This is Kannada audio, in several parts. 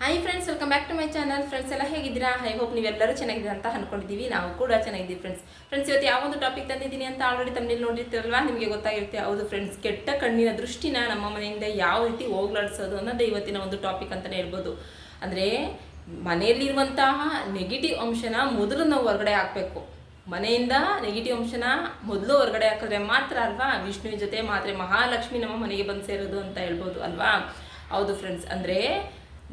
Hi friends welcome back to my channel friends ಎಲ್ಲ ಹೇಗಿದ್ದೀರಾ? ಐ ಹೋಪ್ ನೀವೆಲ್ಲರೂ ಚೆನ್ನಾಗಿದೆ ಅಂತ ಅನ್ಕೊಂಡಿದ್ದೀವಿ. ನಾವು ಕೂಡ ಚೆನ್ನಾಗಿದ್ದೀವಿ ಫ್ರೆಂಡ್ಸ್ ಫ್ರೆಂಡ್ಸ್ ಇವತ್ತು ಯಾವ ಒಂದು ಟಾಪಿಕ್ ತಂದಿದ್ದೀನಿ ಅಂತ ಆಲ್ರೆಡಿ ತಮ್ಮಲ್ಲಿ ನೋಡಿರ್ತೀರಲ್ವಾ? ನಿಮಗೆ ಗೊತ್ತಾಗಿರುತ್ತೆ ಹೌದು ಫ್ರೆಂಡ್ಸ್ ಕೆಟ್ಟ ಕಣ್ಣಿನ ದೃಷ್ಟಿನ ನಮ್ಮ ಮನೆಯಿಂದ ಯಾವ ರೀತಿ ಹೋಗ್ಲಾಡಿಸೋದು ಅನ್ನೋದು ಇವತ್ತಿನ ಒಂದು ಟಾಪಿಕ್ ಅಂತಲೇ ಹೇಳ್ಬೋದು. ಅಂದರೆ ಮನೆಯಲ್ಲಿರುವಂತಹ ನೆಗೆಟಿವ್ ಅಂಶನ ಮೊದಲು ನಾವು ಹೊರಗಡೆ ಹಾಕಬೇಕು. ಮನೆಯಿಂದ ನೆಗೆಟಿವ್ ಅಂಶನ ಮೊದಲು ಹೊರಗಡೆ ಹಾಕಿದ್ರೆ ಮಾತ್ರ ಅಲ್ವಾ? ವಿಷ್ಣುವಿನ ಜೊತೆ ಮಾತ್ರ ಮಹಾಲಕ್ಷ್ಮಿ ನಮ್ಮ ಮನೆಗೆ ಬಂದು ಸೇರೋದು ಅಂತ ಹೇಳ್ಬೋದು ಅಲ್ವಾ? ಹೌದು ಫ್ರೆಂಡ್ಸ್ ಅಂದರೆ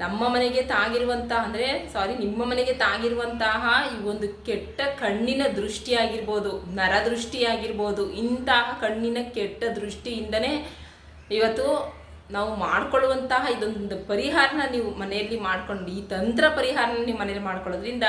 ನಮ್ಮ ಮನೆಗೆ ತಾಗಿರುವಂತಹ, ಅಂದರೆ ಸಾರಿ ನಿಮ್ಮ ಮನೆಗೆ ತಾಗಿರುವಂತಹ ಈ ಒಂದು ಕೆಟ್ಟ ಕಣ್ಣಿನ ದೃಷ್ಟಿ ಆಗಿರ್ಬೋದು ನರದೃಷ್ಟಿ ಆಗಿರ್ಬೋದು ಇಂತಹ ಕಣ್ಣಿನ ಕೆಟ್ಟ ದೃಷ್ಟಿಯಿಂದನೇ ಇವತ್ತು ನಾವು ಮಾಡ್ಕೊಳ್ಳುವಂತಹ ಇದೊಂದು ಪರಿಹಾರನ ನೀವು ಮನೆಯಲ್ಲಿ ಮಾಡ್ಕೊಂಡು, ಈ ತಂತ್ರ ಪರಿಹಾರನ ನೀವು ಮನೆಯಲ್ಲಿ ಮಾಡ್ಕೊಳ್ಳೋದ್ರಿಂದ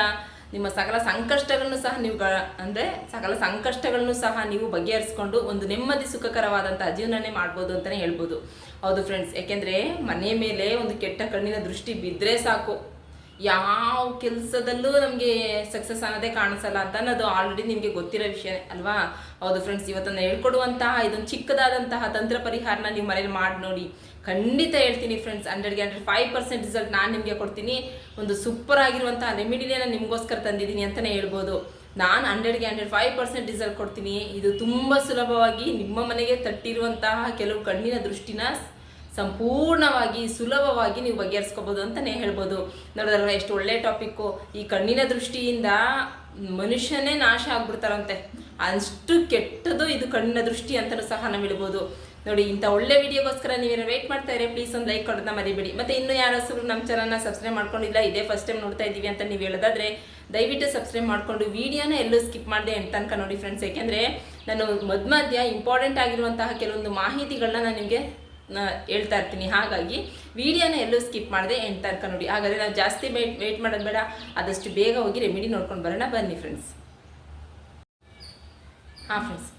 ನಿಮ್ಮ ಸಕಲ ಸಂಕಷ್ಟಗಳನ್ನು ಸಹ ನೀವು ಅಂದರೆ ಸಕಲ ಸಂಕಷ್ಟಗಳನ್ನು ಸಹ ನೀವು ಬಗೆಹರಿಸ್ಕೊಂಡು ಒಂದು ನೆಮ್ಮದಿ ಸುಖಕರವಾದಂಥ ಜೀವನನೇ ಮಾಡ್ಬೋದು ಅಂತಲೇ ಹೇಳ್ಬೋದು. ಹೌದು ಫ್ರೆಂಡ್ಸ್ ಯಾಕೆಂದರೆ ಮನೆ ಮೇಲೆ ಒಂದು ಕೆಟ್ಟ ಕಣ್ಣಿನ ದೃಷ್ಟಿ ಬಿದ್ದರೆ ಸಾಕು. ಯಾವ ಕೆಲಸದಲ್ಲೂ ನಮಗೆ ಸಕ್ಸಸ್ ಅನ್ನೋದೇ ಕಾಣಿಸಲ್ಲ ಅಂತ ಅನ್ನೋದು ಆಲ್ರೆಡಿ ನಿಮಗೆ ಗೊತ್ತಿರೋ ವಿಷಯ ಅಲ್ವಾ? ಹೌದು ಫ್ರೆಂಡ್ಸ್ ಇವತ್ತನ್ನು ಹೇಳ್ಕೊಡುವಂತಹ ಇದೊಂದು ಚಿಕ್ಕದಾದಂತಹ ತಂತ್ರ ಪರಿಹಾರನ ನೀವು ಮನೇಲಿ ಮಾಡಿ ನೋಡಿ. ಖಂಡಿತ ಹೇಳ್ತೀನಿ ಫ್ರೆಂಡ್ಸ್ ಹಂಡ್ರೆಡ್ಗೆ ಹಂಡ್ರೆಡ್ ಫೈವ್ ಪರ್ಸೆಂಟ್ ರಿಸಲ್ಟ್ ನಾನು ನಿಮಗೆ ಕೊಡ್ತೀನಿ. ಒಂದು ಸೂಪರ್ ಆಗಿರುವಂಥ ರೆಮಿಡಿನೇ ನಾನು ನಿಮಗೋಸ್ಕರ ತಂದಿದ್ದೀನಿ ಅಂತಲೇ ಹೇಳ್ಬೋದು. ನಾನು ಹಂಡ್ರೆಡ್ಗೆ ಹಂಡ್ರೆಡ್ ಫೈವ್ ಪರ್ಸೆಂಟ್ ರಿಸಲ್ಟ್ ಕೊಡ್ತೀನಿ. ಇದು ತುಂಬ ಸುಲಭವಾಗಿ ನಿಮ್ಮ ಮನೆಗೆ ತಟ್ಟಿರುವಂತಹ ಕೆಲವು ಕಣ್ಣಿನ ದೃಷ್ಟಿನ ಸಂಪೂರ್ಣವಾಗಿ ಸುಲಭವಾಗಿ ನೀವು ಬಗೆಹರಿಸ್ಕೋಬೋದು ಅಂತಲೇ ಹೇಳ್ಬೋದು. ನೋಡಿದ್ರಲ್ಲ, ಎಷ್ಟು ಒಳ್ಳೆ ಟಾಪಿಕ್ಕು ಈ ಕಣ್ಣಿನ ದೃಷ್ಟಿಯಿಂದ ಮನುಷ್ಯನೇ ನಾಶ ಆಗ್ಬಿಡ್ತಾರಂತೆ. ಅಷ್ಟು ಕೆಟ್ಟದು ಇದು ಕಣ್ಣಿನ ದೃಷ್ಟಿ ಅಂತಲೂ ಸಹ ನಾವು ಹೇಳ್ಬೋದು. ನೋಡಿ, ಇಂಥ ಒಳ್ಳೆ ವಿಡಿಯೋಗೋಸ್ಕರ ನೀವೇನೋ ವೇಟ್ ಮಾಡ್ತಾ ಇದ್ರೆ ಪ್ಲೀಸ್ ಒಂದು ಲೈಕ್ ಕೊಡೋದನ್ನ ಮರಿಬೇಡಿ. ಮತ್ತೆ ಇನ್ನೂ ಯಾರು ನಮ್ಮ ಚಾನಲ್ನ ಸಬ್ಸ್ಕ್ರೈಬ್ ಮಾಡ್ಕೊಂಡಿಲ್ಲ, ಇದೇ ಫಸ್ಟ್ ಟೈಮ್ ನೋಡ್ತಾ ಇದ್ದೀವಿ ಅಂತ ನೀವು ಹೇಳೋದಾದ್ರೆ, ದಯವಿಟ್ಟು ಸಬ್ಸ್ಕ್ರೈಬ್ ಮಾಡಿಕೊಂಡು ವಿಡಿಯೋನ ಎಲ್ಲೂ ಸ್ಕಿಪ್ ಮಾಡಿದೆ ಅಂತ ತನಕ ನೋಡಿ ಫ್ರೆಂಡ್ಸ್ ಯಾಕೆಂದರೆ ನಾನು ಮಧ್ಯ ಇಂಪಾರ್ಟೆಂಟ್ ಆಗಿರುವಂತಹ ಕೆಲವೊಂದು ಮಾಹಿತಿಗಳನ್ನ ನಾನು ನಿಮಗೆ ಹೇಳ್ತಾ ಇರ್ತೀನಿ. ಹಾಗಾಗಿ ವಿಡಿಯೋನ ಎಲ್ಲೂ ಸ್ಕಿಪ್ ಮಾಡಿದೆ ಎಂಟು ತನಕ ನೋಡಿ. ಹಾಗಾದರೆ ನಾವು ಜಾಸ್ತಿ ವೇಟ್ ವೇಟ್ ಮಾಡೋದು ಬೇಡ. ಆದಷ್ಟು ಬೇಗ ಹೋಗಿ ರೆಮಿಡಿ ನೋಡ್ಕೊಂಡು ಬರೋಣ. ಬನ್ನಿ ಫ್ರೆಂಡ್ಸ್ ಹಾಂ ಫ್ರೆಂಡ್ಸ್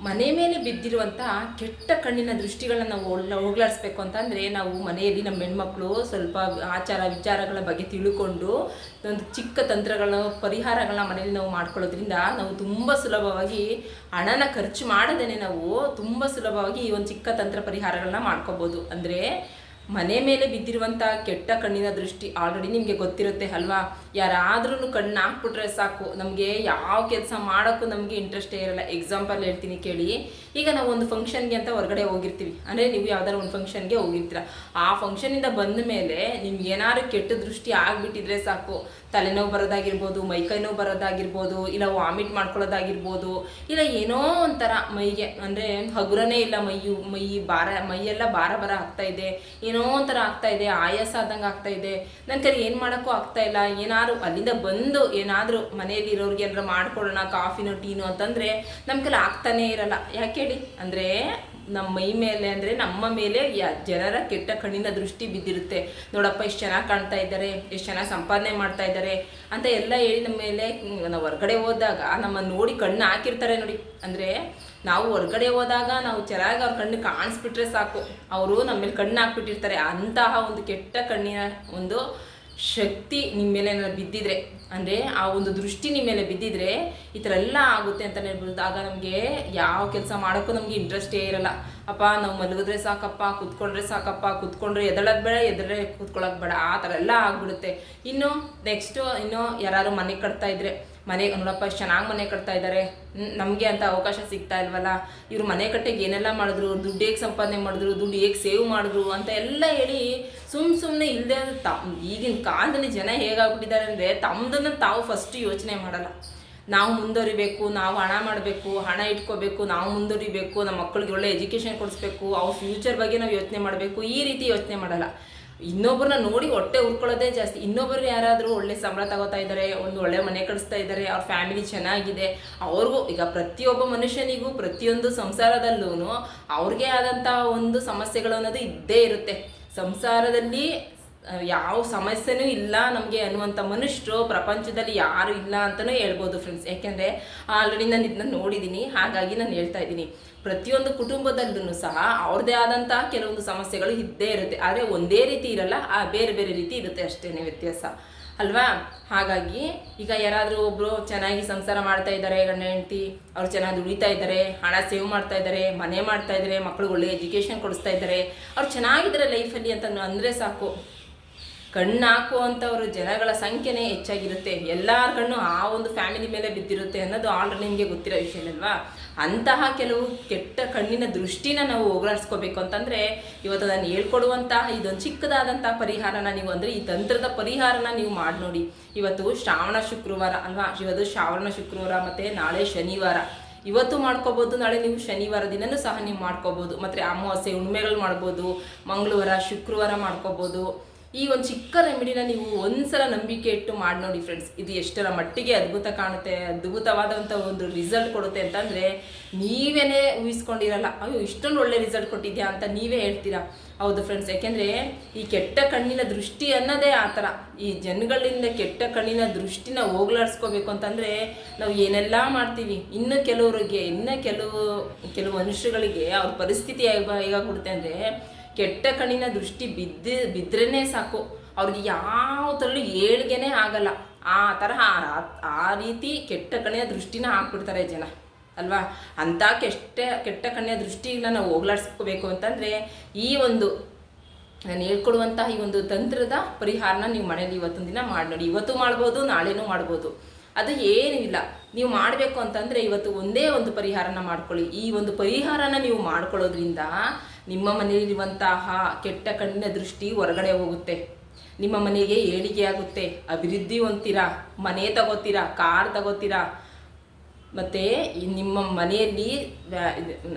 ಮನೆ ಮೇಲೆ ಬಿದ್ದಿರುವಂಥ ಕೆಟ್ಟ ಕಣ್ಣಿನ ದೃಷ್ಟಿಗಳನ್ನ ನಾವು ಹೋಗ್ಲಾಡಿಸ್ಬೇಕು ಅಂತಂದರೆ ನಾವು ಮನೆಯಲ್ಲಿ ನಮ್ಮ ಹೆಣ್ಮಕ್ಳು ಸ್ವಲ್ಪ ಆಚಾರ ವಿಚಾರಗಳ ಬಗ್ಗೆ ತಿಳ್ಕೊಂಡು ಒಂದು ಚಿಕ್ಕ ತಂತ್ರಗಳ ಪರಿಹಾರಗಳನ್ನ ಮನೆಯಲ್ಲಿ ನಾವು ಮಾಡ್ಕೊಳ್ಳೋದ್ರಿಂದ ನಾವು ತುಂಬ ಸುಲಭವಾಗಿ ಹಣನ ಖರ್ಚು ಮಾಡದೇ ನಾವು ತುಂಬ ಸುಲಭವಾಗಿ ಈ ಒಂದು ಚಿಕ್ಕ ತಂತ್ರ ಪರಿಹಾರಗಳನ್ನ ಮಾಡ್ಕೋಬೋದು. ಅಂದರೆ ಮನೆ ಮೇಲೆ ಬಿದ್ದಿರುವಂಥ ಕೆಟ್ಟ ಕಣ್ಣಿನ ದೃಷ್ಟಿ ಆಲ್ರೆಡಿ ನಿಮಗೆ ಗೊತ್ತಿರುತ್ತೆ ಅಲ್ವಾ? ಯಾರಾದ್ರೂ ಕಣ್ಣು ಹಾಕ್ಬಿಟ್ರೆ ಸಾಕು. ನಮಗೆ ಯಾವ ಕೆಲಸ ಮಾಡೋಕ್ಕೂ ನಮಗೆ ಇಂಟ್ರೆಸ್ಟೇ ಇರಲ್ಲ. ಎಕ್ಸಾಂಪಲ್ ಹೇಳ್ತೀನಿ ಕೇಳಿ. ಈಗ ನಾವು ಒಂದು ಫಂಕ್ಷನ್ಗೆ ಅಂತ ಹೊರಗಡೆ ಹೋಗಿರ್ತೀವಿ. ಅಂದರೆ ನೀವು ಯಾವ್ದಾದ್ರು ಒಂದು ಫಂಕ್ಷನ್ಗೆ ಹೋಗಿರ್ತೀರ. ಆ ಫಂಕ್ಷನಿಂದ ಬಂದ ಮೇಲೆ ನಿಮ್ಗೆ ಏನಾದ್ರು ಕೆಟ್ಟ ದೃಷ್ಟಿ ಆಗಿಬಿಟ್ಟಿದ್ರೆ ಸಾಕು. ತಲೆನೋವು ಬರೋದಾಗಿರ್ಬೋದು ಮೈಕೈ ನೋವು ಬರೋದಾಗಿರ್ಬೋದು, ಇಲ್ಲ ವಾಮಿಟ್ ಮಾಡ್ಕೊಳ್ಳೋದಾಗಿರ್ಬೋದು, ಇಲ್ಲ ಏನೋ ಒಂಥರ ಮೈಗೆ, ಅಂದರೆ ಹಗುರನೇ ಇಲ್ಲ ಮೈಯು ಮೈ ಭಾರ, ಮೈಯೆಲ್ಲ ಭಾರ ಭಾರ ಆಗ್ತಾ ಇದೆ. ಏನೋ ಒಂಥರ ಆಗ್ತಾ ಇದೆ, ಆಯಾಸ ಆದಂಗೆ ಆಗ್ತಾ ಇದೆ. ನನ್ನ ಕೈ ಏನು ಮಾಡೋಕ್ಕೂ ಆಗ್ತಾ ಇಲ್ಲ. ಏನಾದ್ರು ಅಲ್ಲಿಂದ ಬಂದು ಏನಾದರೂ ಮನೆಯಲ್ಲಿ ಇರೋರಿಗೆ ಏನಾರು ಮಾಡ್ಕೊಡೋಣ, ಕಾಫಿನೋ, ಟೀನೋ ಅಂತಂದರೆ ನಮ್ಮ ಕೈಲಿ ಆಗ್ತಾನೇ ಇರಲ್ಲ. ಯಾಕೆ ಹೇಳಿ. ಅಂದ್ರೆ ನಮ್ಮ ಮೈ ಮೇಲೆ, ಅಂದ್ರೆ ನಮ್ಮ ಮೇಲೆ ಜನರ ಕೆಟ್ಟ ಕಣ್ಣಿನ ದೃಷ್ಟಿ ಬಿದ್ದಿರುತ್ತೆ. ನೋಡಪ್ಪ ಎಷ್ಟು ಚೆನ್ನಾಗಿ ಕಾಣ್ತಾ ಇದ್ದಾರೆ ಎಷ್ಟು ಚೆನ್ನಾಗಿ ಸಂಪಾದನೆ ಮಾಡ್ತಾ ಇದ್ದಾರೆ ಅಂತ ಎಲ್ಲ ಹೇಳಿ ನಮ್ಮ ಮೇಲೆ ನಾವು ಹೊರಗಡೆ ಹೋದಾಗ, ನಮ್ಮ ನೋಡಿ ಕಣ್ಣು ಹಾಕಿರ್ತಾರೆ ನೋಡಿ. ಅಂದ್ರೆ ನಾವು ಹೊರಗಡೆ ಹೋದಾಗ, ನಾವು ಚೆನ್ನಾಗಿ ಅವ್ರ ಕಣ್ಣು ಕಾಣಿಸ್ಬಿಟ್ರೆ ಸಾಕು. ಅವರು ನಮ್ಮ ಮೇಲೆ ಕಣ್ಣು ಹಾಕ್ಬಿಟ್ಟಿರ್ತಾರೆ. ಅಂತಹ ಒಂದು ಕೆಟ್ಟ ಕಣ್ಣಿನ ಒಂದು ಶಕ್ತಿ ನಿಮ್ಮ ಮೇಲೆ ಬಿದ್ದಿದ್ರೆ, ಅಂದರೆ ಆ ಒಂದು ದೃಷ್ಟಿ ನಿಮ್ಮ ಮೇಲೆ ಬಿದ್ದಿದ್ರೆ ಈ ಥರ ಎಲ್ಲ ಆಗುತ್ತೆ ಅಂತ ಹೇಳ್ಬೋದು. ಆಗ ನಮಗೆ ಯಾವ ಕೆಲಸ ಮಾಡೋಕ್ಕೂ ನಮಗೆ ಇಂಟ್ರೆಸ್ಟೇ ಇರಲ್ಲ. ಅಪ್ಪ, ನಾವು ಮಲಗಿದ್ರೆ ಸಾಕಪ್ಪ, ಕುತ್ಕೊಂಡ್ರೆ ಸಾಕಪ್ಪ, ಕುತ್ಕೊಂಡ್ರೆ ಎದಳೋದು ಬೇಡ ಎದ್ರೆ ಕೂತ್ಕೊಳ್ಳೋದು ಬೇಡ. ಆ ಥರ ಎಲ್ಲ ಆಗ್ಬಿಡುತ್ತೆ. ಇನ್ನು ನೆಕ್ಸ್ಟು ಇನ್ನು ಯಾರು ಮನೆ ಕಟ್ತಾ ಇದ್ರೆ ಮನೆ, ನೋಡಪ್ಪ ಎಷ್ಟು ಚೆನ್ನಾಗಿ ಮನೆ ಕಟ್ತಾ ಇದ್ದಾರೆ ನಮಗೆ ಅಂತ ಅವಕಾಶ ಸಿಗ್ತಾ ಇಲ್ವಲ್ಲ? ಇವರು ಮನೆ ಕಟ್ಟೆಗೆ ಏನೆಲ್ಲ ಮಾಡಿದ್ರು? ದುಡ್ಡು ಹೇಗೆ ಸಂಪಾದನೆ ಮಾಡಿದ್ರು? ದುಡ್ಡು ಹೇಗೆ ಸೇವ್ ಮಾಡಿದ್ರು? ಅಂತ ಎಲ್ಲ ಹೇಳಿ ಸುಮ್ಮ ಸುಮ್ಮನೆ ಇಲ್ಲದೆ ತ, ಈಗಿನ ಕಾಲದಲ್ಲಿ ಜನ ಹೇಗಾಗ್ಬಿಟ್ಟಿದ್ದಾರೆ ಅಂದರೆ ತಮ್ಮದನ್ನು ತಾವು ಫಸ್ಟ್ ಯೋಚನೆ ಮಾಡಲ್ಲ. ನಾವು ಮುಂದುವರಿಬೇಕು, ನಾವು ಹಣ ಮಾಡಬೇಕು, ಹಣ ಇಟ್ಕೋಬೇಕು, ನಾವು ಮುಂದುವರಿಬೇಕು, ನಮ್ಮ ಮಕ್ಕಳಿಗೆ ಒಳ್ಳೆ ಎಜುಕೇಷನ್ ಕೊಡಿಸ್ಬೇಕು, ಅವ್ರ ಫ್ಯೂಚರ್ ಬಗ್ಗೆ ನಾವು ಯೋಚನೆ ಮಾಡಬೇಕು, ಈ ರೀತಿ ಯೋಚನೆ ಮಾಡಲ್ಲ. ಇನ್ನೊಬ್ಬರನ್ನ ನೋಡಿ ಹೊಟ್ಟೆ ಉರ್ಕೊಳ್ಳೋದೇ ಜಾಸ್ತಿ. ಇನ್ನೊಬ್ಬರು ಯಾರಾದರೂ ಒಳ್ಳೆ ಸಂಬಳ ತಗೋತಾ ಇದ್ದಾರೆ ಒಂದು ಒಳ್ಳೆ ಮನೆ ಕಳಿಸ್ತಾ ಇದ್ದಾರೆ ಅವ್ರ ಫ್ಯಾಮಿಲಿ ಚೆನ್ನಾಗಿದೆ, ಅವ್ರಿಗೂ ಈಗ ಪ್ರತಿಯೊಬ್ಬ ಮನುಷ್ಯನಿಗೂ ಪ್ರತಿಯೊಂದು ಸಂಸಾರದಲ್ಲೂ ಅವ್ರಿಗೆ ಆದಂಥ ಒಂದು ಸಮಸ್ಯೆಗಳು ಅನ್ನೋದು ಇದ್ದೇ ಇರುತ್ತೆ. ಸಂಸಾರದಲ್ಲಿ ಯಾವ ಸಮಸ್ಯೆನೂ ಇಲ್ಲ ನಮಗೆ ಅನ್ನುವಂಥ ಮನುಷ್ಯರು ಪ್ರಪಂಚದಲ್ಲಿ ಯಾರು ಇಲ್ಲ ಅಂತಲೂ ಹೇಳ್ಬೋದು ಫ್ರೆಂಡ್ಸ್ ಯಾಕೆಂದರೆ ಆಲ್ರೆಡಿ ನಾನು ಇದನ್ನ ನೋಡಿದ್ದೀನಿ ಹಾಗಾಗಿ ನಾನು ಹೇಳ್ತಾ ಇದ್ದೀನಿ. ಪ್ರತಿಯೊಂದು ಕುಟುಂಬದಲ್ಲೂ ಸಹ ಅವ್ರದ್ದೇ ಆದಂತಹ ಕೆಲವೊಂದು ಸಮಸ್ಯೆಗಳು ಇದ್ದೇ ಇರುತ್ತೆ. ಆದರೆ ಒಂದೇ ರೀತಿ ಇರಲ್ಲ, ಆ ಬೇರೆ ಬೇರೆ ರೀತಿ ಇರುತ್ತೆ ಅಷ್ಟೇ ವ್ಯತ್ಯಾಸ. ಅಲ್ವಾ? ಹಾಗಾಗಿ ಈಗ ಯಾರಾದರೂ ಒಬ್ಬರು ಚೆನ್ನಾಗಿ ಸಂಸಾರ ಮಾಡ್ತಾ ಇದ್ದಾರೆ, ಗಂಡ ಹೆಂಡತಿ, ಅವ್ರು ಚೆನ್ನಾಗಿ ದುಡಿತಾ ಇದ್ದಾರೆ, ಹಣ ಸೇವ್ ಮಾಡ್ತಾ ಇದ್ದಾರೆ, ಮನೆ ಮಾಡ್ತಾ ಇದ್ದಾರೆ ಮಕ್ಕಳು ಒಳ್ಳೆ ಎಜುಕೇಷನ್ ಕೊಡಿಸ್ತಾ ಇದ್ದಾರೆ, ಅವ್ರು ಚೆನ್ನಾಗಿದ್ದಾರೆ ಲೈಫಲ್ಲಿ ಅಂತ ಅಂದರೆ ಸಾಕು. ಕಣ್ಣು ಹಾಕುವಂಥವ್ರು ಜನಗಳ ಸಂಖ್ಯೆನೇ ಹೆಚ್ಚಾಗಿರುತ್ತೆ. ಎಲ್ಲರ ಕಣ್ಣು ಆ ಒಂದು ಫ್ಯಾಮಿಲಿ ಮೇಲೆ ಬಿದ್ದಿರುತ್ತೆ ಅನ್ನೋದು ಆಲ್ರೆಡಿ ನಿಮಗೆ ಗೊತ್ತಿರೋ ವಿಷಯನಲ್ವಾ ಅಂತಹ ಕೆಲವು ಕೆಟ್ಟ ಕಣ್ಣಿನ ದೃಷ್ಟಿನ ನಾವು ಹೋಗಲಾಡಿಸ್ಕೋಬೇಕು ಅಂತಂದರೆ ಇವತ್ತು ನಾನು ಹೇಳ್ಕೊಡುವಂತಹ ಇದೊಂದು ಚಿಕ್ಕದಾದಂಥ ಪರಿಹಾರನ ನೀವು ಅಂದರೆ ಈ ತಂತ್ರದ ಪರಿಹಾರನ ನೀವು ಮಾಡಿ ನೋಡಿ. ಇವತ್ತು ಶ್ರಾವಣ ಶುಕ್ರವಾರ ಅಲ್ವಾ? ಇವತ್ತು ಶ್ರಾವಣ ಶುಕ್ರವಾರ ಮತ್ತು ನಾಳೆ ಶನಿವಾರ. ಇವತ್ತು ಮಾಡ್ಕೋಬೋದು, ನಾಳೆ ನೀವು ಶನಿವಾರ ದಿನನೂ ಸಹ ನೀವು ಮಾಡ್ಕೋಬೋದು. ಮತ್ತು ಅಮಾವಾಸ್ಯೆ ಹುಣ್ಮೆಗಳು ಮಾಡ್ಬೋದು, ಮಂಗಳವಾರ ಶುಕ್ರವಾರ ಮಾಡ್ಕೋಬೋದು. ಈ ಒಂದು ಚಿಕ್ಕ ರೆಮಿಡಿನ ನೀವು ಒಂದ್ಸಲ ನಂಬಿಕೆ ಇಟ್ಟು ಮಾಡಿ ನೋಡಿ ಫ್ರೆಂಡ್ಸ್ ಇದು ಎಷ್ಟರ ಮಟ್ಟಿಗೆ ಅದ್ಭುತ ಕಾಣುತ್ತೆ ಅದ್ಭುತವಾದಂಥ ಒಂದು ರಿಸಲ್ಟ್ ಕೊಡುತ್ತೆ ಅಂತಂದರೆ ನೀವೇ ಊಹಿಸ್ಕೊಂಡಿರಲ್ಲ, ಅಯ್ಯೋ, ಇಷ್ಟೊಂದು ಒಳ್ಳೆ ರಿಸಲ್ಟ್ ಕೊಟ್ಟಿದ್ಯಾ? ಅಂತ ನೀವೇ ಹೇಳ್ತೀರಾ. ಹೌದು ಫ್ರೆಂಡ್ಸ್ ಯಾಕೆಂದರೆ ಈ ಕೆಟ್ಟ ಕಣ್ಣಿನ ದೃಷ್ಟಿ ಅನ್ನೋದೇ ಆ ಥರ. ಈ ಜನಗಳಿಂದ ಕೆಟ್ಟ ಕಣ್ಣಿನ ದೃಷ್ಟಿನ ಹೋಗ್ಲಾಡ್ಸ್ಕೋಬೇಕು ಅಂತಂದರೆ ನಾವು ಏನೆಲ್ಲ ಮಾಡ್ತೀವಿ. ಇನ್ನು ಕೆಲವರಿಗೆ, ಇನ್ನು ಕೆಲವು ಕೆಲವು ಮನುಷ್ಯಗಳಿಗೆ ಅವ್ರ ಪರಿಸ್ಥಿತಿ ಹೇಗ, ಹೇಗಾಗ್ಬಿಡುತ್ತೆ ಅಂದರೆ ಕೆಟ್ಟ ಕಣ್ಣಿನ ದೃಷ್ಟಿ ಬಿದ್ದು ಬಿದ್ರೇ ಸಾಕು. ಅವ್ರಿಗೆ ಯಾವ ಥರಲ್ಲೂ ಏಳ್ಗೆನೇ ಆಗಲ್ಲ. ಆ ಥರ ಆ ರೀತಿ ಕೆಟ್ಟ ಕಣ್ಣಿನ ದೃಷ್ಟಿನ ಹಾಕ್ಬಿಡ್ತಾರೆ ಜನ, ಅಲ್ವಾ? ಅಂಥ ಕೆಟ್ಟ ಕೆಟ್ಟ ಕಣ್ಣಿನ ದೃಷ್ಟಿನ ನಾವು ಹೋಗ್ಲಾಡ್ಸ್ಕೋಬೇಕು ಅಂತಂದರೆ ಈ ಒಂದು, ನಾನು ಹೇಳ್ಕೊಡುವಂತಹ ಈ ಒಂದು ತಂತ್ರದ ಪರಿಹಾರನ ನೀವು ಮನೇಲಿ ಇವತ್ತೊಂದು ದಿನ ಮಾಡಿ ನೋಡಿ. ಇವತ್ತು ಮಾಡ್ಬೋದು, ನಾಳೆನೂ ಮಾಡ್ಬೋದು. ಅದು ಏನಿಲ್ಲ ನೀವು ಮಾಡಬೇಕು ಅಂತಂದರೆ ಇವತ್ತು ಒಂದೇ ಒಂದು ಪರಿಹಾರನ ಮಾಡ್ಕೊಳ್ಳಿ. ಈ ಒಂದು ಪರಿಹಾರನ ನೀವು ಮಾಡ್ಕೊಳ್ಳೋದ್ರಿಂದ ನಿಮ್ಮ ಮನೆಯಲ್ಲಿರುವಂತಹ ಕೆಟ್ಟ ಕಣ್ಣಿನ ದೃಷ್ಟಿ ಹೊರಗಡೆ ಹೋಗುತ್ತೆ. ನಿಮ್ಮ ಮನೆಗೆ ಏಳಿಗೆ ಆಗುತ್ತೆ. ಅಭಿವೃದ್ಧಿ ಹೊಂತೀರಾ ಮನೆ ತಗೋತೀರಾ? ಕಾರ್ ತಗೋತೀರಾ? ಮತ್ತು ನಿಮ್ಮ ಮನೆಯಲ್ಲಿ,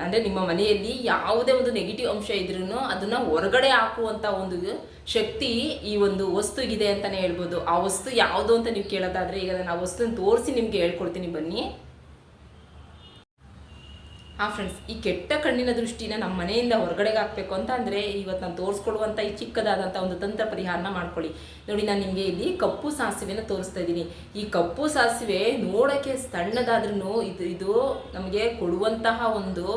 ಅಂದರೆ ನಿಮ್ಮ ಮನೆಯಲ್ಲಿ ಯಾವುದೇ ಒಂದು ನೆಗೆಟಿವ್ ಅಂಶ ಇದ್ರೂ ಅದನ್ನು ಹೊರಗಡೆ ಹಾಕುವಂಥ ಒಂದು ಶಕ್ತಿ ಈ ಒಂದು ವಸ್ತುಗಿದೆ ಅಂತಲೇ ಹೇಳ್ಬೋದು. ಆ ವಸ್ತು ಯಾವುದು ಅಂತ ನೀವು ಕೇಳೋದಾದರೆ ಈಗ ನಾನು ಆ ವಸ್ತುನ ತೋರಿಸಿ ನಿಮಗೆ ಹೇಳ್ಕೊಡ್ತೀನಿ ಬನ್ನಿ. ಆ ಫ್ರೆಂಡ್ಸ್ ಈ ಕೆಟ್ಟ ಕಣ್ಣಿನ ದೃಷ್ಟಿನ ನಮ್ಮ ಮನೆಯಿಂದ ಹೊರಗಡೆಗೆ ಹಾಕಬೇಕು ಅಂತ ಅಂದರೆ ಇವತ್ತು ನಾನು ತೋರಿಸ್ಕೊಡುವಂಥ ಈ ಚಿಕ್ಕದಾದಂಥ ಒಂದು ತಂತ್ರ ಪರಿಹಾರನ ಮಾಡ್ಕೊಳ್ಳಿ. ನೋಡಿ, ನಾನು ನಿಮಗೆ ಇಲ್ಲಿ ಕಪ್ಪು ಸಾಸಿವೆನ ತೋರಿಸ್ತಾ ಇದ್ದೀನಿ. ಈ ಕಪ್ಪು ಸಾಸಿವೆ ನೋಡೋಕ್ಕೆ ಸಣ್ಣದಾದ್ರೂ ಇದು ಇದು ನಮಗೆ ಕೊಡುವಂತಹ ಒಂದು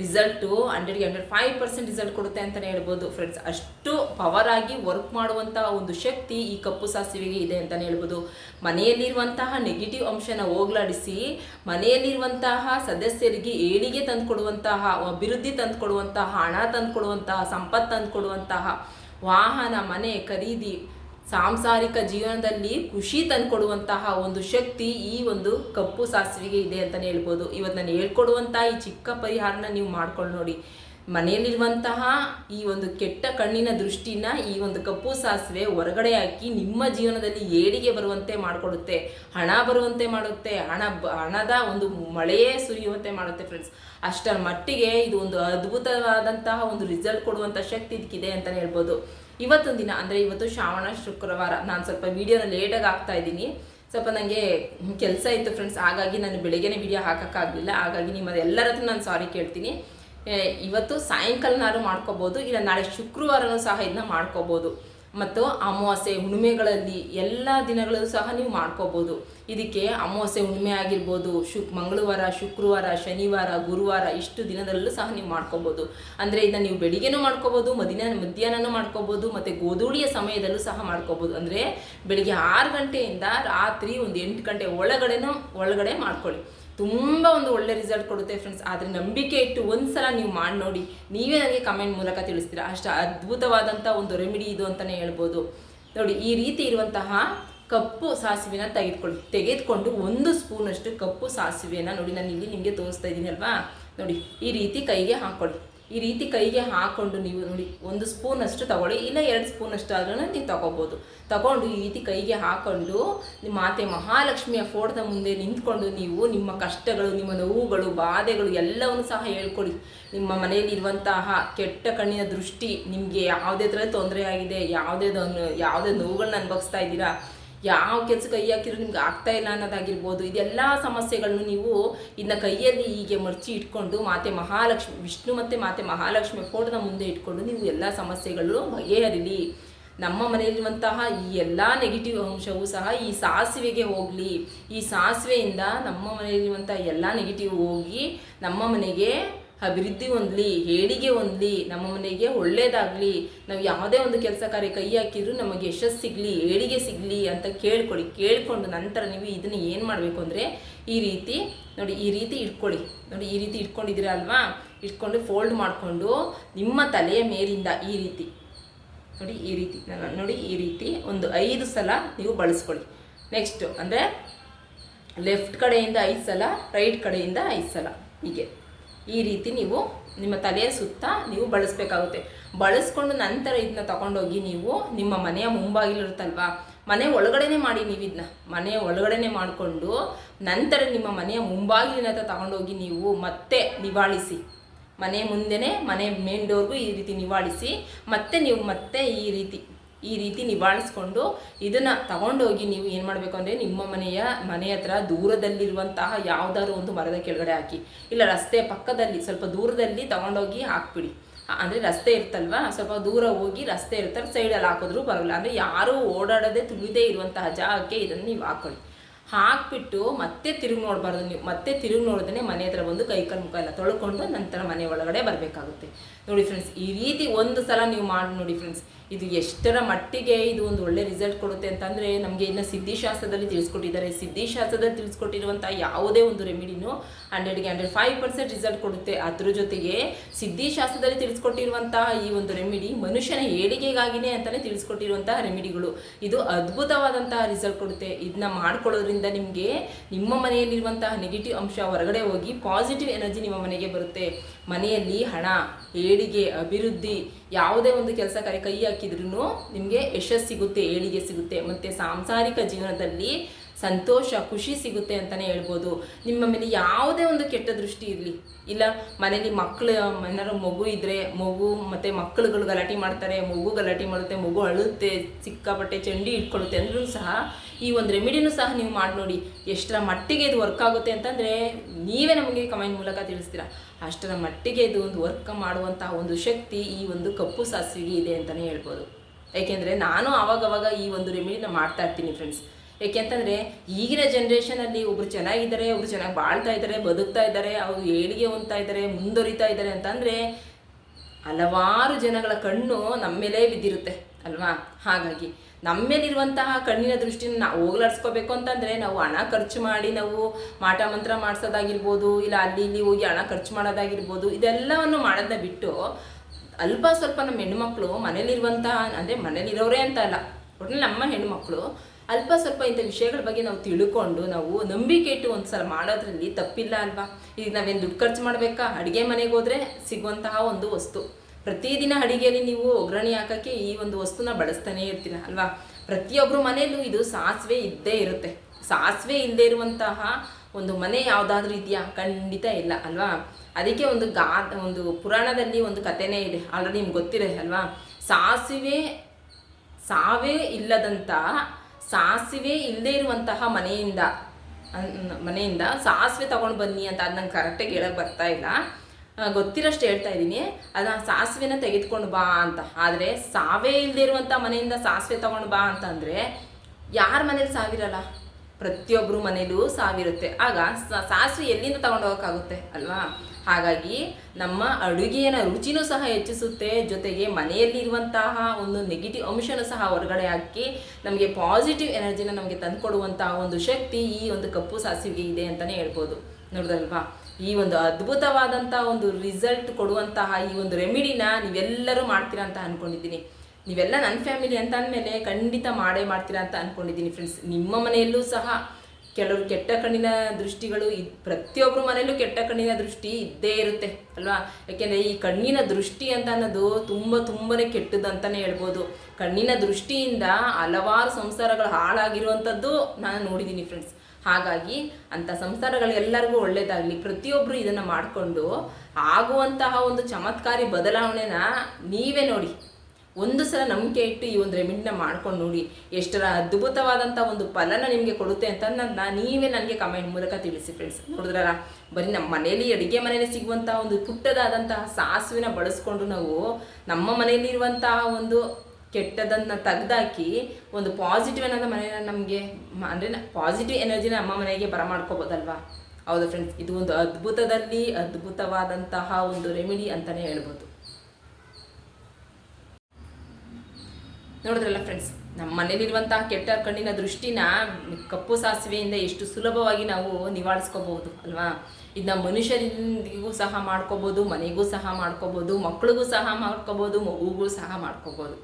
ರಿಸಲ್ಟು ಹಂಡ್ರೆಡ್ಗೆ ಹಂಡ್ರೆಡ್ ಫೈವ್ ಪರ್ಸೆಂಟ್ ರಿಸಲ್ಟ್ ಕೊಡುತ್ತೆ ಅಂತಲೇ ಹೇಳ್ಬೋದು. ಫ್ರೆಂಡ್ಸ್ ಅಷ್ಟು ಪವರ್ ಆಗಿ ವರ್ಕ್ ಮಾಡುವಂಥ ಒಂದು ಶಕ್ತಿ ಈ ಕಪ್ಪು ಸಾಸಿವೆಗೆ ಇದೆ ಅಂತಲೇ ಹೇಳ್ಬೋದು. ಮನೆಯಲ್ಲಿರುವಂತಹ ನೆಗೆಟಿವ್ ಅಂಶನ ಹೋಗ್ಲಾಡಿಸಿ, ಮನೆಯಲ್ಲಿರುವಂತಹ ಸದಸ್ಯರಿಗೆ ಏಳಿಗೆ ತಂದುಕೊಡುವಂತಹ, ಅಭಿವೃದ್ಧಿ ತಂದುಕೊಡುವಂತಹ, ಹಣ ತಂದುಕೊಡುವಂತಹ, ಸಂಪತ್ತು ತಂದುಕೊಡುವಂತಹ ವಾಹನ, ಮನೆ ಖರೀದಿ ಸಾಂಸಾರಿಕ ಜೀವನದಲ್ಲಿ ಖುಷಿ ತಂದುಕೊಡುವಂತಹ ಒಂದು ಶಕ್ತಿ ಈ ಒಂದು ಕಪ್ಪು ಸಾಸಿವೆಗೆ ಇದೆ ಅಂತಲೇ ಹೇಳ್ಬೋದು. ಇವತ್ತು ನಾನು ಹೇಳ್ಕೊಡುವಂತಹ ಈ ಚಿಕ್ಕ ಪರಿಹಾರನ ನೀವು ಮಾಡ್ಕೊಂಡು ನೋಡಿ. ಮನೆಯಲ್ಲಿರುವಂತಹ ಈ ಒಂದು ಕೆಟ್ಟ ಕಣ್ಣಿನ ದೃಷ್ಟಿನ ಈ ಒಂದು ಕಪ್ಪು ಸಾಸಿವೆ ಹೊರಗಡೆ ಹಾಕಿ ನಿಮ್ಮ ಜೀವನದಲ್ಲಿ ಏಳಿಗೆ ಬರುವಂತೆ ಮಾಡಿಕೊಡುತ್ತೆ ಹಣ ಬರುವಂತೆ ಮಾಡುತ್ತೆ. ಹಣ ಹಣದ ಒಂದು ಮಳೆಯೇ ಸುರಿಯುವಂತೆ ಮಾಡುತ್ತೆ ಫ್ರೆಂಡ್ಸ್ ಅಷ್ಟರ ಮಟ್ಟಿಗೆ ಇದು ಒಂದು ಅದ್ಭುತವಾದಂತಹ ಒಂದು ರಿಸಲ್ಟ್ ಕೊಡುವಂಥ ಶಕ್ತಿ ಇದಕ್ಕಿದೆ ಅಂತಲೇ ಹೇಳ್ಬೋದು. ಇವತ್ತೊಂದು ದಿನ, ಅಂದರೆ ಇವತ್ತು ಶ್ರಾವಣ, ಶುಕ್ರವಾರ ನಾನು ಸ್ವಲ್ಪ ವೀಡಿಯೋನ ಲೇಟಾಗಿ ಹಾಕ್ತಾ ಇದ್ದೀನಿ. ಸ್ವಲ್ಪ ನನಗೆ ಕೆಲಸ ಇತ್ತು ಫ್ರೆಂಡ್ಸ್ ಹಾಗಾಗಿ ನಾನು ಬೆಳಗ್ಗೆನೇ ವಿಡಿಯೋ ಹಾಕೋಕ್ಕಾಗಲಿಲ್ಲ. ಹಾಗಾಗಿ ನಿಮ್ಮ ನಾನು ಸಾರಿ ಕೇಳ್ತೀನಿ. ಇವತ್ತು ಸಾಯಂಕಾಲನಾದ್ರು ಮಾಡ್ಕೋಬೋದು, ಇಲ್ಲ ನಾಳೆ ಶುಕ್ರವಾರನೂ ಸಹ ಇದನ್ನ ಮಾಡ್ಕೋಬೋದು. ಮತ್ತು ಅಮಾವಾಸ್ಯೆ ಹುಣ್ಣಿಮೆಗಳಲ್ಲಿ ಎಲ್ಲ ದಿನಗಳಲ್ಲೂ ಸಹ ನೀವು ಮಾಡ್ಕೋಬೋದು. ಇದಕ್ಕೆ ಅಮಾವಾಸ್ಯೆ ಹುಣ್ಣಿಮೆ ಆಗಿರ್ಬೋದು, ಶುಕ್, ಮಂಗಳವಾರ, ಶುಕ್ರವಾರ, ಶನಿವಾರ, ಗುರುವಾರ ಇಷ್ಟು ದಿನದಲ್ಲೂ ಸಹ ನೀವು ಮಾಡ್ಕೋಬೋದು. ಅಂದರೆ ಇದನ್ನು ನೀವು ಬೆಳಿಗ್ಗೆನೂ ಮಾಡ್ಕೋಬೋದು, ಮಧ್ಯಾಹ್ನ, ಮಧ್ಯಾಹ್ನನೂ ಮಾಡ್ಕೋಬೋದು, ಮತ್ತು ಗೋಧೂಳಿಯ ಸಮಯದಲ್ಲೂ ಸಹ ಮಾಡ್ಕೋಬೋದು. ಅಂದರೆ ಬೆಳಿಗ್ಗೆ ಆರು ಗಂಟೆಯಿಂದ ರಾತ್ರಿ ಒಂದು ಎಂಟು ಗಂಟೆ ಒಳಗಡೆನೂ ಒಳಗಡೆ ಮಾಡ್ಕೊಳ್ಳಿ. ತುಂಬ ಒಂದು ಒಳ್ಳೆ ರಿಸಲ್ಟ್ ಕೊಡುತ್ತೆ ಫ್ರೆಂಡ್ಸ್ ಆದರೆ ನಂಬಿಕೆ ಇಟ್ಟು ಒಂದು ಸಲ ನೀವು ಮಾಡಿ ನೋಡಿ, ನೀವೇ ನನಗೆ ಕಮೆಂಟ್ ಮೂಲಕ ತಿಳಿಸ್ತೀರಾ? ಅಷ್ಟು ಅದ್ಭುತವಾದಂಥ ಒಂದು ರೆಮಿಡಿ ಇದು ಅಂತಲೇ ಹೇಳ್ಬೋದು. ನೋಡಿ, ಈ ರೀತಿ ಇರುವಂತಹ ಕಪ್ಪು ಸಾಸಿವೆನ ತೆಗೆದುಕೊಳ್ಳಿ ತೆಗೆದುಕೊಂಡು ಒಂದು ಸ್ಪೂನಷ್ಟು ಕಪ್ಪು ಸಾಸಿವೆನ ನೋಡಿ, ನಾನು ಇಲ್ಲಿ ನಿಮಗೆ ತೋರಿಸ್ತಾ ಇದ್ದೀನಿ ಅಲ್ವಾ? ನೋಡಿ, ಈ ರೀತಿ ಕೈಗೆ ಹಾಕ್ಕೊಳ್ಳಿ ಈ ರೀತಿ ಕೈಗೆ ಹಾಕೊಂಡು ನೀವು ನೋಡಿ, ಒಂದು ಸ್ಪೂನ್ ಅಷ್ಟು ತಗೊಳ್ಳಿ, ಇಲ್ಲ ಎರಡು ಸ್ಪೂನ್ ಅಷ್ಟು ಆದ್ರೂ ನೀವು ತಗೋಬೋದು ತಗೊಂಡು ಈ ರೀತಿ ಕೈಗೆ ಹಾಕ್ಕೊಂಡು ನಿಮ್ಮ ಮಾತೆ ಮಹಾಲಕ್ಷ್ಮಿಯ ಫೋಟೋದ ಮುಂದೆ ನಿಂತ್ಕೊಂಡು ನೀವು ನಿಮ್ಮ ಕಷ್ಟಗಳು, ನಿಮ್ಮ ನೋವುಗಳು, ಬಾಧೆಗಳು ಎಲ್ಲವನ್ನು ಸಹ ಹೇಳ್ಕೊಡಿ. ನಿಮ್ಮ ಮನೆಯಲ್ಲಿರುವಂತಹ ಕೆಟ್ಟ ಕಣ್ಣಿನ ದೃಷ್ಟಿ ನಿಮಗೆ ಯಾವುದೇ ಥರ ತೊಂದರೆ ಆಗಿದೆ, ಯಾವುದೇ ಯಾವುದೇ ನೋವುಗಳನ್ನ ಅನುಭವಿಸ್ತಾ ಇದ್ದೀರಾ ಯಾವ ಕೆಲಸ ಕೈ ಹಾಕಿದ್ರು ನಿಮ್ಗೆ ಆಗ್ತಾ ಇಲ್ಲ ಅನ್ನೋದಾಗಿರ್ಬೋದು. ಇದೆಲ್ಲ ಸಮಸ್ಯೆಗಳನ್ನು ನೀವು ಇದನ್ನ ಕೈಯಲ್ಲಿ ಹೀಗೆ ಮರ್ಚಿ ಇಟ್ಕೊಂಡು ಮಾತೆ ಮಹಾಲಕ್ಷ್ಮಿ, ವಿಷ್ಣು ಮತ್ತೆ ಮಾತೆ ಮಹಾಲಕ್ಷ್ಮಿ ಫೋಟೋನ ಮುಂದೆ ಇಟ್ಕೊಂಡು ನೀವು ಎಲ್ಲ ಸಮಸ್ಯೆಗಳು ಬಗೆಹರಿಲಿ. ನಮ್ಮ ಮನೆಯಲ್ಲಿರುವಂತಹ ಈ ಎಲ್ಲ ನೆಗೆಟಿವ್ ಅಂಶವೂ ಸಹ ಈ ಸಾಸಿವೆಗೆ ಹೋಗಲಿ. ಈ ಸಾಸಿವೆಯಿಂದ ನಮ್ಮ ಮನೆಯಲ್ಲಿರುವಂಥ ಎಲ್ಲ ನೆಗೆಟಿವ್ ಹೋಗಿ ನಮ್ಮ ಮನೆಗೆ ಅಭಿವೃದ್ಧಿ ಹೊಂದಲಿ, ಏಳಿಗೆ ಹೊಂದಲಿ, ನಮ್ಮ ಮನೆಗೆ ಒಳ್ಳೇದಾಗಲಿ, ನಾವು ಯಾವುದೇ ಒಂದು ಕೆಲಸ ಕಾರ್ಯ ಕೈ ಹಾಕಿದ್ರು ನಮಗೆ ಯಶಸ್ಸು ಸಿಗಲಿ, ಏಳಿಗೆ ಸಿಗಲಿ ಅಂತ ಕೇಳ್ಕೊಳ್ಳಿ ಕೇಳಿಕೊಂಡು ನಂತರ ನೀವು ಇದನ್ನು ಏನು ಮಾಡಬೇಕು ಅಂದರೆ ಈ ರೀತಿ, ನೋಡಿ ಈ ರೀತಿ ಇಟ್ಕೊಳ್ಳಿ. ನೋಡಿ ಈ ರೀತಿ ಇಟ್ಕೊಂಡಿದ್ದೀರಾ ಅಲ್ವಾ? ಇಟ್ಕೊಂಡು ಫೋಲ್ಡ್ ಮಾಡಿಕೊಂಡು ನಿಮ್ಮ ತಲೆಯ ಮೇಲಿಂದ ಈ ರೀತಿ. ನೋಡಿ ಈ ರೀತಿ ನೋಡಿ ಈ ರೀತಿ ಒಂದು ಐದು ಸಲ ನೀವು ಬಳಸ್ಕೊಳ್ಳಿ. ನೆಕ್ಸ್ಟು ಅಂದರೆ ಲೆಫ್ಟ್ ಕಡೆಯಿಂದ ಐದು ಸಲ ರೈಟ್ ಕಡೆಯಿಂದ ಐದು ಸಲ, ಹೀಗೆ. ಈ ರೀತಿ ನೀವು ನಿಮ್ಮ ತಲೆಯ ಸುತ್ತ ನೀವು ಬಳಸಬೇಕಾಗುತ್ತೆ. ಬಳಸ್ಕೊಂಡು ನಂತರ ಇದನ್ನ ತಗೊಂಡೋಗಿ ನೀವು ನಿಮ್ಮ ಮನೆಯ ಮುಂಬಾಗಿಲಿರುತ್ತಲ್ವಾ? ಮನೆ ಒಳಗಡೆನೆ ಮಾಡಿ ನೀವು ಇದನ್ನ ಮನೆ ಒಳಗಡೆನೆ ಮಾಡಿಕೊಂಡು ನಂತರ ನಿಮ್ಮ ಮನೆಯ ಮುಂಬಾಗಿಲಿನ ಹತ್ರ ತಗೊಂಡೋಗಿ ನೀವು ಮತ್ತೆ ನಿವಾಳಿಸಿ. ಮನೆ ಮುಂದೆನೆ ಮನೆ ಮೇನ್ ಡೋರ್ಗೂ ಈ ರೀತಿ ನಿವಾಳಿಸಿ, ಮತ್ತೆ ನೀವು ಮತ್ತೆ ಈ ರೀತಿ ಈ ರೀತಿ ನಿವಾಳಿಸ್ಕೊಂಡು ಇದನ್ನು ತಗೊಂಡೋಗಿ ನೀವು ಏನು ಮಾಡಬೇಕು ಅಂದರೆ ನಿಮ್ಮ ಮನೆಯ, ಮನೆ ಹತ್ರ ದೂರದಲ್ಲಿರುವಂತಹ ಯಾವುದಾದ್ರು ಒಂದು ಮರದ ಕೆಳಗಡೆ ಹಾಕಿ. ಇಲ್ಲ ರಸ್ತೆ ಪಕ್ಕದಲ್ಲಿ, ಸ್ವಲ್ಪ ದೂರದಲ್ಲಿ ತಗೊಂಡೋಗಿ ಹಾಕ್ಬಿಡಿ. ಅಂದರೆ ರಸ್ತೆ ಇರ್ತಲ್ವಾ ಸ್ವಲ್ಪ ದೂರ ಹೋಗಿ ರಸ್ತೆ ಇರ್ತಾರೆ ಸೈಡಲ್ಲಿ ಹಾಕಿದ್ರು ಬರೋಲ್ಲ ಅಂದರೆ ಯಾರೂ ಓಡಾಡದೆ ತುಳಿದೇ ಇರುವಂತಹ ಜಾಗಕ್ಕೆ ಇದನ್ನು ನೀವು ಹಾಕೊಳ್ಳಿ. ಹಾಕ್ಬಿಟ್ಟು ಮತ್ತೆ ತಿರುಗಿ ನೋಡಬಾರ್ದು ನೀವು. ಮತ್ತೆ ತಿರುಗಿ ನೋಡಿದ್ರೆ ಮನೆ ಹತ್ರ ಬಂದು ಕೈ ಕಾಲು ಮುಖ ಎಲ್ಲ ತೊಳ್ಕೊಂಡು ನಂತರ ಮನೆ ಒಳಗಡೆ ಬರಬೇಕಾಗುತ್ತೆ. ನೋಡಿ ಫ್ರೆಂಡ್ಸ್ ಈ ರೀತಿ ಒಂದು ಸಲ ನೀವು ಮಾಡಿ ನೋಡಿ ಫ್ರೆಂಡ್ಸ್ ಇದು ಎಷ್ಟರ ಮಟ್ಟಿಗೆ ಇದು ಒಂದು ಒಳ್ಳೆ ರಿಸಲ್ಟ್ ಕೊಡುತ್ತೆ ಅಂತಂದರೆ ನಮಗೆ ಇನ್ನು ಸಿದ್ಧಿಶಾಸ್ತ್ರದಲ್ಲಿ ತಿಳಿಸ್ಕೊಟ್ಟಿದ್ದಾರೆ. ಸಿದ್ಧಿಶಾಸ್ತ್ರದಲ್ಲಿ ತಿಳಿಸ್ಕೊಟ್ಟಿರುವಂಥ ಯಾವುದೇ ಒಂದು ರೆಮಿಡಿನೂ ಹಂಡ್ರೆಡ್ಗೆ ಹಂಡ್ರೆಡ್ ಫೈವ್ ಪರ್ಸೆಂಟ್ ರಿಸಲ್ಟ್ ಕೊಡುತ್ತೆ. ಅದ್ರ ಜೊತೆಗೆ ಸಿದ್ಧಿಶಾಸ್ತ್ರದಲ್ಲಿ ತಿಳಿಸ್ಕೊಟ್ಟಿರುವಂತಹ ಈ ಒಂದು ರೆಮಿಡಿ ಮನುಷ್ಯನ ಏಳಿಗೆಗಾಗಿನೇ ಅಂತಲೇ ತಿಳಿಸ್ಕೊಟ್ಟಿರುವಂತಹ ರೆಮಿಡಿಗಳು ಇದು ಅದ್ಭುತವಾದಂತಹ ರಿಸಲ್ಟ್ ಕೊಡುತ್ತೆ. ಇದನ್ನ ಮಾಡ್ಕೊಳ್ಳೋದ್ರಿಂದ ನಿಮಗೆ ನಿಮ್ಮ ಮನೆಯಲ್ಲಿರುವಂತಹ ನೆಗೆಟಿವ್ ಅಂಶ ಹೊರಗಡೆ ಹೋಗಿ ಪಾಸಿಟಿವ್ ಎನರ್ಜಿ ನಿಮ್ಮ ಮನೆಗೆ ಬರುತ್ತೆ. ಮನೆಯಲ್ಲಿ ಹಣ ಏಳಿಗೆ ಅಭಿವೃದ್ಧಿ ಯಾವುದೇ ಒಂದು ಕೆಲಸ ಕೈ ಹಾಕಿದ್ರೂ ನಿಮಗೆ ಯಶಸ್ಸು ಸಿಗುತ್ತೆ, ಏಳಿಗೆ ಸಿಗುತ್ತೆ. ಮತ್ತು ಸಾಂಸಾರಿಕ ಜೀವನದಲ್ಲಿ ಸಂತೋಷ, ಖುಷಿ ಸಿಗುತ್ತೆ ಅಂತಲೇ ಹೇಳ್ಬೋದು. ನಿಮ್ಮ ಮೇಲೆ ಯಾವುದೇ ಒಂದು ಕೆಟ್ಟ ದೃಷ್ಟಿ ಇರಲಿ. ಇಲ್ಲ, ಮನೇಲಿ ಮಕ್ಕಳು ಏನಾರು ಮಗು ಇದ್ದರೆ ಮಗು ಮತ್ತು ಮಕ್ಕಳುಗಳು ಗಲಾಟೆ ಮಾಡ್ತಾರೆ, ಮಗು ಗಲಾಟೆ ಮಾಡುತ್ತೆ, ಮಗು ಅಳುತ್ತೆ, ಸಿಕ್ಕಾಪಟ್ಟೆ ಚಂಡಿ ಇಟ್ಕೊಳ್ಳುತ್ತೆ ಅಂದ್ರೂ ಸಹ ಈ ಒಂದು ರೆಮಿಡಿನೂ ಸಹ ನೀವು ಮಾಡಿ ನೋಡಿ. ಎಷ್ಟರ ಮಟ್ಟಿಗೆ ಇದು ವರ್ಕ್ ಆಗುತ್ತೆ ಅಂತಂದರೆ ನೀವೇ ನಮಗೆ ಕಮೆಂಟ್ ಮೂಲಕ ತಿಳಿಸ್ತೀರಾ. ಅಷ್ಟರ ಮಟ್ಟಿಗೆ ಇದು ಒಂದು ವರ್ಕ್ ಮಾಡುವಂತಹ ಒಂದು ಶಕ್ತಿ ಈ ಒಂದು ಕಪ್ಪು ಸಾಸಿವೆಗೆ ಇದೆ ಅಂತಲೇ ಹೇಳ್ಬೋದು. ಏಕೆಂದರೆ ನಾನು ಆವಾಗವಾಗ ಈ ಒಂದು ರೆಮಿಡಿನ ಮಾಡ್ತಾ ಇರ್ತೀನಿ ಫ್ರೆಂಡ್ಸ್ ಏಕೆಂತಂದರೆ ಈಗಿನ ಜನ್ರೇಷನಲ್ಲಿ ಒಬ್ರು ಚೆನ್ನಾಗಿದ್ದಾರೆ, ಒಬ್ರು ಚೆನ್ನಾಗಿ ಬಾಳ್ತಾ ಇದ್ದಾರೆ, ಬದುಕ್ತಾ ಇದ್ದಾರೆ, ಅವರು ಏಳಿಗೆ ಹೊಂತಾ ಇದ್ದಾರೆ, ಮುಂದುವರಿತಾ ಇದ್ದಾರೆ ಅಂತಂದರೆ ಹಲವಾರು ಜನಗಳ ಕಣ್ಣು ನಮ್ಮ ಮೇಲೆ ಬಿದ್ದಿರುತ್ತೆ, ಅಲ್ವಾ? ಹಾಗಾಗಿ ನಮ್ಮ ಮೇಲಿರುವಂತಹ ಕಣ್ಣಿನ ದೃಷ್ಟಿನ ನಾವು ಹೋಗ್ಲಾಡ್ಸ್ಕೋಬೇಕು ಅಂತಂದರೆ ನಾವು ಹಣ ಖರ್ಚು ಮಾಡಿ ನಾವು ಮಾಟ ಮಂತ್ರ ಮಾಡಿಸೋದಾಗಿರ್ಬೋದು, ಇಲ್ಲ ಅಲ್ಲಿ ಇಲ್ಲಿ ಹೋಗಿ ಹಣ ಖರ್ಚು ಮಾಡೋದಾಗಿರ್ಬೋದು, ಇದೆಲ್ಲವನ್ನು ಮಾಡೋದನ್ನ ಬಿಟ್ಟು ಅಲ್ಪ ಸ್ವಲ್ಪ ನಮ್ಮ ಹೆಣ್ಣುಮಕ್ಳು ಮನೇಲಿರುವಂತಹ, ಅಂದರೆ ಮನೇಲಿರೋರೇ ಅಂತ ಅಲ್ಲ ಒಟ್ಟಿನಲ್ಲಿ ನಮ್ಮ ಹೆಣ್ಮಕ್ಳು ಅಲ್ಪ ಸ್ವಲ್ಪ ಇಂಥ ವಿಷಯಗಳ ಬಗ್ಗೆ ನಾವು ತಿಳ್ಕೊಂಡು ನಾವು ನಂಬಿಕೆ ಇಟ್ಟು ಒಂದು ಸಲ ಮಾಡೋದ್ರಲ್ಲಿ ತಪ್ಪಿಲ್ಲ ಅಲ್ವಾ? ಈಗ ನಾವೇನು ದುಡ್ಡು ಖರ್ಚು ಮಾಡಬೇಕಾ? ಅಡುಗೆ ಮನೆಗೆ ಹೋದರೆ ಸಿಗುವಂತಹ ಒಂದು ವಸ್ತು. ಪ್ರತಿದಿನ ಅಡಿಗೆಯಲ್ಲಿ ನೀವು ಒಗ್ಗರಣೆ ಹಾಕೋಕ್ಕೆ ಈ ಒಂದು ವಸ್ತುನ ಬಳಸ್ತಾನೆ ಇರ್ತೀರ ಅಲ್ವಾ? ಪ್ರತಿಯೊಬ್ಬರು ಮನೆಯಲ್ಲೂ ಇದು ಸಾಸಿವೆ ಇದ್ದೇ ಇರುತ್ತೆ. ಸಾಸಿವೆ ಇಲ್ಲದೆ ಇರುವಂತಹ ಒಂದು ಮನೆ ಯಾವುದಾದ್ರೂ ಇದೆಯಾ? ಖಂಡಿತ ಇಲ್ಲ ಅಲ್ವಾ? ಅದಕ್ಕೆ ಒಂದು ಗಾ ಒಂದು ಪುರಾಣದಲ್ಲಿ ಒಂದು ಕಥೆನೇ ಇದೆ. ಆಲ್ರೆಡಿ ನಿಮ್ಗೆ ಗೊತ್ತಿದೆ ಅಲ್ವಾ? ಸಾಸಿವೆ, ಸಾವೇ ಇಲ್ಲದಂಥ ಸಾಸಿವೆ ಇಲ್ಲದೆ ಇರುವಂತಹ ಮನೆಯಿಂದ ಮನೆಯಿಂದ ಸಾಸಿವೆ ತಗೊಂಡು ಬನ್ನಿ ಅಂತ ಅದು ನಂಗೆ ಕರೆಕ್ಟಾಗಿ ಹೇಳಕ್ಕೆ ಬರ್ತಾ ಇಲ್ಲ. ಗೊತ್ತಿರೋಷ್ಟು ಹೇಳ್ತಾ ಇದ್ದೀನಿ. ಅದನ್ನ ಸಾಸಿವೆನ ತೆಗೆದುಕೊಂಡು ಬಾ ಅಂತ. ಆದರೆ ಸಾವೇ ಇಲ್ಲದೆ ಇರುವಂಥ ಮನೆಯಿಂದ ಸಾಸಿವೆ ತಗೊಂಡು ಬಾ ಅಂತಂದರೆ ಯಾರ ಮನೇಲಿ ಸಾವಿರಲ್ಲ? ಪ್ರತಿಯೊಬ್ಬರು ಮನೇಲೂ ಸಾವಿರುತ್ತೆ. ಆಗ ಸಾಸಿವೆ ಎಲ್ಲಿಂದ ತಗೊಂಡು ಹೋಗೋಕ್ಕಾಗುತ್ತೆ ಅಲ್ವಾ? ಹಾಗಾಗಿ ನಮ್ಮ ಅಡುಗೆಯ ರುಚಿನೂ ಸಹ ಹೆಚ್ಚಿಸುತ್ತೆ, ಜೊತೆಗೆ ಮನೆಯಲ್ಲಿರುವಂತಹ ಒಂದು ನೆಗೆಟಿವ್ ಅಂಶನೂ ಸಹ ಹೊರಗಡೆ ಹಾಕಿ ನಮಗೆ ಪಾಸಿಟಿವ್ ಎನರ್ಜಿನ ನಮಗೆ ತಂದುಕೊಡುವಂತಹ ಒಂದು ಶಕ್ತಿ ಈ ಒಂದು ಕಪ್ಪು ಸಾಸಿವೆಗೆ ಇದೆ ಅಂತಲೇ ಹೇಳ್ಬೋದು. ನೋಡಿದಲ್ವಾ? ಈ ಒಂದು ಅದ್ಭುತವಾದಂಥ ಒಂದು ರಿಸಲ್ಟ್ ಕೊಡುವಂತಹ ಈ ಒಂದು ರೆಮಿಡಿನ ನೀವೆಲ್ಲರೂ ಮಾಡ್ತೀರಾ ಅಂತ ಅಂದ್ಕೊಂಡಿದ್ದೀನಿ ನೀವೆಲ್ಲ ನನ್ನ ಫ್ಯಾಮಿಲಿ ಅಂತ ಅಂದಮೇಲೆ ಖಂಡಿತ ಮಾಡೇ ಮಾಡ್ತೀರಾ ಅಂತ ಅಂದ್ಕೊಂಡಿದ್ದೀನಿ ಫ್ರೆಂಡ್ಸ್ ನಿಮ್ಮ ಮನೆಯಲ್ಲೂ ಸಹ ಕೆಲವರು ಕೆಟ್ಟ ಕಣ್ಣಿನ ದೃಷ್ಟಿಗಳು ಇದ್ ಪ್ರತಿಯೊಬ್ಬರ ಮನೆಯಲ್ಲೂ ಕೆಟ್ಟ ಕಣ್ಣಿನ ದೃಷ್ಟಿ ಇದ್ದೇ ಇರುತ್ತೆ, ಅಲ್ವಾ? ಯಾಕೆಂದರೆ ಈ ಕಣ್ಣಿನ ದೃಷ್ಟಿ ಅಂತ ಅನ್ನೋದು ತುಂಬ ತುಂಬನೇ ಕೆಟ್ಟದ್ದು ಅಂತಲೇ ಹೇಳ್ಬೋದು. ಕಣ್ಣಿನ ದೃಷ್ಟಿಯಿಂದ ಹಲವಾರು ಸಂಸಾರಗಳು ಹಾಳಾಗಿರುವಂಥದ್ದು ನಾನು ನೋಡಿದ್ದೀನಿ ಫ್ರೆಂಡ್ಸ್ ಹಾಗಾಗಿ ಅಂಥ ಸಂಸಾರಗಳೆಲ್ಲರಿಗೂ ಒಳ್ಳೆಯದಾಗಲಿ ಪ್ರತಿಯೊಬ್ಬರು ಇದನ್ನು ಮಾಡಿಕೊಂಡು ಆಗುವಂತಹ ಒಂದು ಚಮತ್ಕಾರಿ ಬದಲಾವಣೆನ ನೀವೇ ನೋಡಿ. ಒಂದು ಸಲ ನಂಬಿಕೆ ಇಟ್ಟು ಈ ಒಂದು ರೆಮಿಡಿನ ಮಾಡ್ಕೊಂಡು ನೋಡಿ ಎಷ್ಟರ ಅದ್ಭುತವಾದಂಥ ಒಂದು ಫಲನ ನಿಮಗೆ ಕೊಡುತ್ತೆ ಅಂತ ನಾನು ನೀವೇ ನನಗೆ ಕಮೆಂಟ್ ಮೂಲಕ ತಿಳಿಸಿ ಫ್ರೆಂಡ್ಸ್ ನೋಡಿದ್ರಲ್ಲ, ಬರೀ ನಮ್ಮ ಮನೆಯಲ್ಲಿ ಅಡುಗೆ ಮನೆಯಲ್ಲಿ ಸಿಗುವಂತಹ ಒಂದು ಪುಟ್ಟದಾದಂತಹ ಸಾಸುವಿನ ಬಳಸ್ಕೊಂಡು ನಾವು ನಮ್ಮ ಮನೆಯಲ್ಲಿರುವಂತಹ ಒಂದು ಕೆಟ್ಟದನ್ನ ತೆಗೆದಾಕಿ ಒಂದು ಪಾಸಿಟಿವ್ ಅನ್ನೋದ ಮನೆಯ ನಮಗೆ ಅಂದರೆ ಪಾಸಿಟಿವ್ ಎನರ್ಜಿನ ನಮ್ಮ ಮನೆಗೆ ಬರಮಾಡ್ಕೋಬೋದಲ್ವಾ? ಹೌದು ಫ್ರೆಂಡ್ಸ್ ಇದು ಒಂದು ಅದ್ಭುತದಲ್ಲಿ ಅದ್ಭುತವಾದಂತಹ ಒಂದು ರೆಮಿಡಿ ಅಂತಲೇ ಹೇಳ್ಬೋದು. ನೋಡಿದ್ರಲ್ಲ ಫ್ರೆಂಡ್ಸ್ ನಮ್ಮ ಮನೇಲಿರುವಂತಹ ಕೆಟ್ಟ ಕಣ್ಣಿನ ದೃಷ್ಟಿನ ಕಪ್ಪು ಸಾಸಿವೆಯಿಂದ ಎಷ್ಟು ಸುಲಭವಾಗಿ ನಾವು ನಿವಾರಿಸ್ಕೋಬಹುದು ಅಲ್ವಾ? ಇದನ್ನ ಮನುಷ್ಯರಿಗೂ ಸಹ ಮಾಡ್ಕೋಬೋದು ಮನೆಗೂ ಸಹ ಮಾಡ್ಕೋಬೋದು ಮಕ್ಕಳಿಗೂ ಸಹ ಮಾಡ್ಕೋಬೋದು ಮಗುಗೂ ಸಹ ಮಾಡ್ಕೋಬೋದು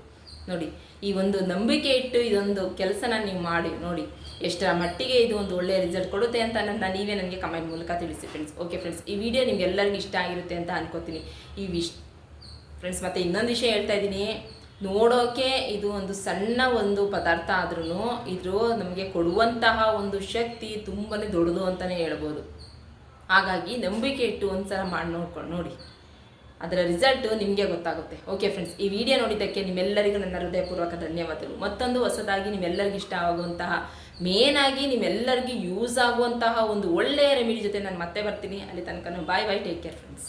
ನೋಡಿ, ಈ ಒಂದು ನಂಬಿಕೆ ಇಟ್ಟು ಇದೊಂದು ಕೆಲಸನ ನೀವು ಮಾಡಿ, ನೋಡಿ, ಎಷ್ಟರ ಮಟ್ಟಿಗೆ ಇದು ಒಂದು ಒಳ್ಳೆಯ ರಿಸಲ್ಟ್ ಕೊಡುತ್ತೆ ಅಂತ ನನ್ನ ನೀವೇ ನನಗೆ ಕಮೆಂಟ್ ಮೂಲಕ ತಿಳಿಸಿ ಫ್ರೆಂಡ್ಸ್ ಓಕೆ ಫ್ರೆಂಡ್ಸ್ ಈ ವಿಡಿಯೋ ನಿಮ್ಗೆಲ್ಲರಿಗೂ ಇಷ್ಟ ಆಗಿರುತ್ತೆ ಅಂತ ಅನ್ಕೋತೀನಿ. ಈ ವಿಶ್ ಫ್ರೆಂಡ್ಸ್ ಮತ್ತೆ ಇನ್ನೊಂದು ವಿಷಯ ಹೇಳ್ತಾ ಇದ್ದೀನಿ. ನೋಡೋಕೆ ಇದು ಒಂದು ಸಣ್ಣ ಒಂದು ಪದಾರ್ಥ ಆದ್ರೂ ಇದು ನಮಗೆ ಕೊಡುವಂತಹ ಒಂದು ಶಕ್ತಿ ತುಂಬನೇ ದೊಡ್ಡದು ಅಂತಲೇ ಹೇಳ್ಬೋದು. ಹಾಗಾಗಿ ನಂಬಿಕೆ ಇಟ್ಟು ಒಂದ್ಸಲ ಮಾಡಿ ನೋಡ್ಕೊಂಡು ನೋಡಿ. ಅದರ ರಿಸಲ್ಟು ನಿಮಗೆ ಗೊತ್ತಾಗುತ್ತೆ. ಓಕೆ ಫ್ರೆಂಡ್ಸ್ ಈ ವಿಡಿಯೋ ನೋಡಿದ್ದಕ್ಕೆ ನಿಮ್ಮೆಲ್ಲರಿಗೂ ನನ್ನ ಹೃದಯಪೂರ್ವಕ ಧನ್ಯವಾದಗಳು. ಮತ್ತೊಂದು ಹೊಸದಾಗಿ ನಿಮ್ಮೆಲ್ಲರಿಗೂ ಇಷ್ಟ ಆಗುವಂತಹ ಮೇನ್ ಆಗಿ ನಿಮ್ಮೆಲ್ಲರಿಗೂ ಯೂಸ್ ಆಗುವಂತಹ ಒಂದು ಒಳ್ಳೆಯ ರೆಮಿಡಿ ಜೊತೆ ನಾನು ಮತ್ತೆ ಬರ್ತೀನಿ. ಅಲ್ಲಿ ತನಕ bye bye take care friends